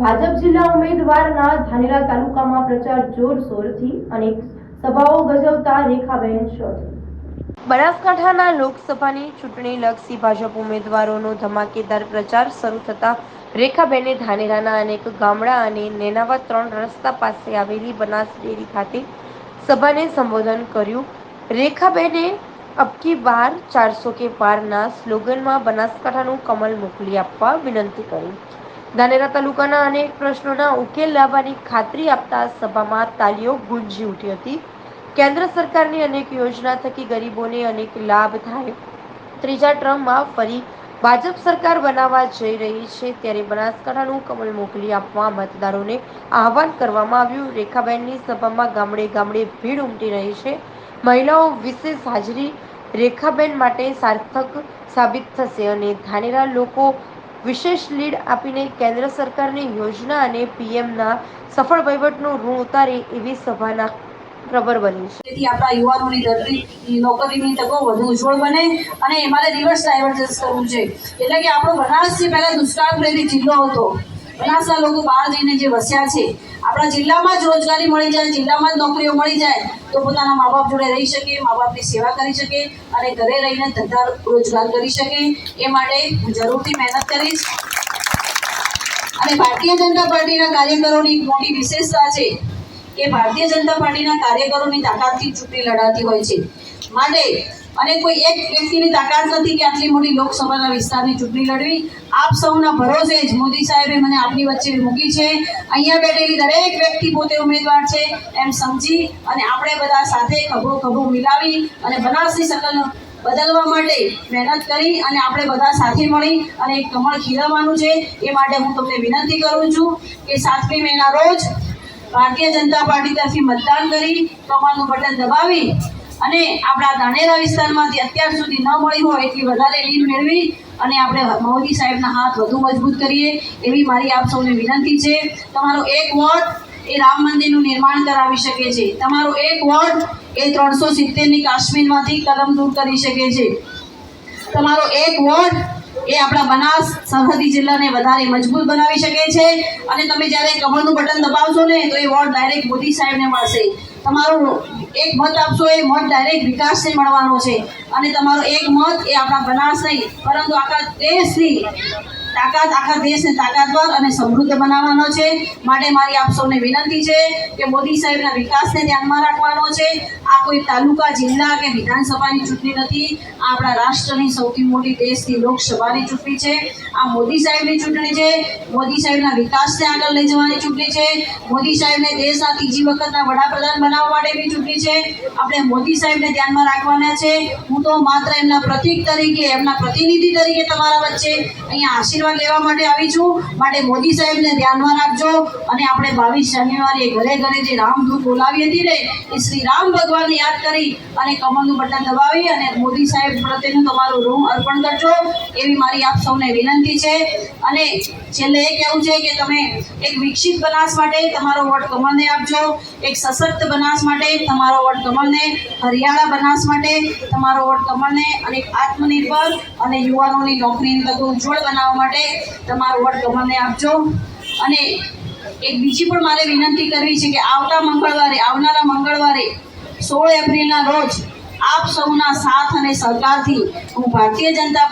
ભાજપ જિલ્લા ઉમેદવારના ધાનેરા તાલુકામાં પ્રચાર જોરશોરથી અનેક સભાઓ ગજવતા રેખાબેન ચૌધરી. બનાસકાંઠાના લોકસભાની ચૂંટણી લક્ષી ભાજપ ઉમેદવારોનો ધમાકેદાર પ્રચાર શરૂ થતા રેખાબેને ધાનેરાના અનેક ગામડા અને નેનાવા ત્રણ રસ્તા પાસે આવેલી બનાસ ડેરી ખાતે સભાને સંબોધન કર્યું. રેખાબેને અબકી બાર ચારસો કે પારના સ્લોગનમાં બનાસકાંઠાનું કમલ મોકલી આપવા વિનંતી કરી. ધાનેરા તાલુકાના અનેક પ્રશ્નોના ઉકેલ લાવવાની ખાતરી આપતા સભામાં તાલીઓ ગુંજી ઉઠી હતી. કેન્દ્ર સરકારની અનેક યોજના થકી ગરીબોને અનેક લાભ થાય. ત્રીજા ટ્રમમાં ફરી ભાજપ સરકાર બનાવવા જઈ રહી છે ત્યારે બનાસકાંઠાનું કમલ મોકલી આપવા મતદારોને આહવાન કરવામાં આવ્યું. રેખાબેનની સભામાં ગામડે ગામડે ભીડ ઉમટી રહી છે. મહિલાઓ વિશેષ હાજરી રેખાબેન માટે સાર્થક સાબિત થશે અને ધાનેરા લોકો વિશેષ લીડ આપીને કેન્દ્ર સરકારની યોજના અને પીએમના સફળ વહીવટનું ઋણ ઉતારે એવી સભાના પ્રબર બની છે. જેથી આપણા યુવાનોની દરજી નોકરીની તકો વધુ ઉજ્જવળ બને અને એમાં રિવર્સ ડાયવર્જન્સ કરવું છે. એટલે કે આપણો બનાસ જે પહેલા દુષ્કાળ પ્રેરિત જિલ્લો હતો. બનાસના લોકો બહાર જઈને જે વસ્યા છે, આપણા જિલ્લામાં જ રોજગારી મળી જાય, જિલ્લામાં જ નોકરીઓ મળી જાય, તો પોતાના મા બાપ જોડે રહી શકે મા બાપની સેવા કરી શકે અને ઘરે રહીને ધંધા રોજગાર કરી શકે. એ માટે હું જરૂરથી મહેનત કરીશ. અને ભારતીય જનતા પાર્ટીના કાર્યકરોની મોટી વિશેષતા છે કે ભારતીય જનતા પાર્ટીના કાર્યકરોની તાકાતથી ચૂંટણી લડાતી હોય છે. માટે અને કોઈ એક વ્યક્તિની તાકાત નથી કે આટલી મોટી લોકસભાના વિસ્તારની ચૂંટણી લડવી. આપ સૌના ભરોસે જ મોદી સાહેબે મને આપની વચ્ચે મૂકી છે. અહીંયા બેઠેલી દરેક વ્યક્તિ પોતે ઉમેદવાર છે, એમ સમજી અને આપણે બધા સાથે ખભો ખભો મિલાવી અને બનાસની શકલ બદલવા માટે મહેનત કરી અને આપણે બધા સાથે મળી અને એક કમળ ખીલવવાનું છે. એ માટે હું તમને વિનંતી કરું છું કે સાતમી મેના રોજ ભારતીય જનતા પાર્ટી તરફી મતદાન કરી, કમળનું બટન દબાવી અને આપણા ધાનેરા વિસ્તારમાંથી અત્યાર સુધી ન મળી હોય એટલી વધારે લીડ મેળવી અને આપણે મોદી સાહેબના હાથ વધુ મજબૂત કરીએ એવી મારી આપ સૌને વિનંતી છે. તમારો એક વોટ એ રામ મંદિરનું નિર્માણ કરાવી શકે છે. તમારો એક વોટ એ ત્રણસો સિત્તેરની કાશ્મીરમાંથી કલમ દૂર કરી શકે છે. તમારો એક વોટ એ આપણા બનાસ સરહદી જિલ્લાને વધારે મજબૂત બનાવી શકે છે. અને તમે જ્યારે કમળનું બટન દબાવશો ને, તો એ વોટ ડાયરેક્ટ મોદી સાહેબને મળશે. તમારો એક મત આપશો, એ મત ડાયરેક્ટ વિકાસને મળવાનો છે. અને તમારો એક મત એ આપણા બનાસ નહીં, પરંતુ આખા દેશની તાકાત આખા દેશને તાકાતવર અને સમૃદ્ધ બનાવવાનો છે. માટે મારી આપ સૌને વિનંતી છે કે મોદી સાહેબના વિકાસને ધ્યાનમાં રાખવાનો છે. આ કોઈ તાલુકા, જિલ્લા કે વિધાનસભાની ચૂંટણી નથી. આ આપણા રાષ્ટ્રની સૌથી મોટી દેશની લોકસભાની ચૂંટણી છે. આ મોદી સાહેબની ચૂંટણી છે. મોદી સાહેબના વિકાસને આગળ લઈ જવાની ચૂંટણી છે. મોદી સાહેબને દેશના ત્રીજી વખતના વડાપ્રધાન બનાવવા માટેની ચૂંટણી છે. આપણે મોદી સાહેબને ધ્યાનમાં રાખવાના છે. હું તો માત્ર એમના પ્રતિક તરીકે, એમના પ્રતિનિધિ તરીકે તમારા વચ્ચે અહીંયા આશીર્વાદ લેવા માટે આવી છું. માટે મોદી સાહેબને ધ્યાનમાં રાખજો. અને આપણે બાવીસ જાન્યુઆરીએ ઘરે ઘરે જે રામધૂન બોલાવી હતી ને, એ શ્રી રામ ભગવાનને યાદ કરી અને કમળનું બટન દબાવી અને મોદી સાહેબ પ્રત્યેનું તમારું ઋણ અર્પણ કરજો. એવી મારી આપ સૌને વિનંતી છે. અને છેલ્લે એ કહેવું છે કે તમે એક વિકસિત બનાસ માટે તમારો વોટ કમળને આપજો. એક સશક્ત બનાસ માટે તમારો વોટ કમળને, હરિયાળા બનાસ માટે તમારો વોટ કમળને, અને એક આત્મનિર્ભર અને યુવાનોની નોકરીની તકો ઉજ્જવળ બનાવવા માટે તમારો વોટ મને આપજો. અને એક બીજી પણ મારે વિનંતી કરવી છે કે આવતા મંગળવારે, આવનારા મંગળવારે સોળ એપ્રિલના રોજ આપ સૌના સાથ અને સહકારથી હું ભારતીય જનતા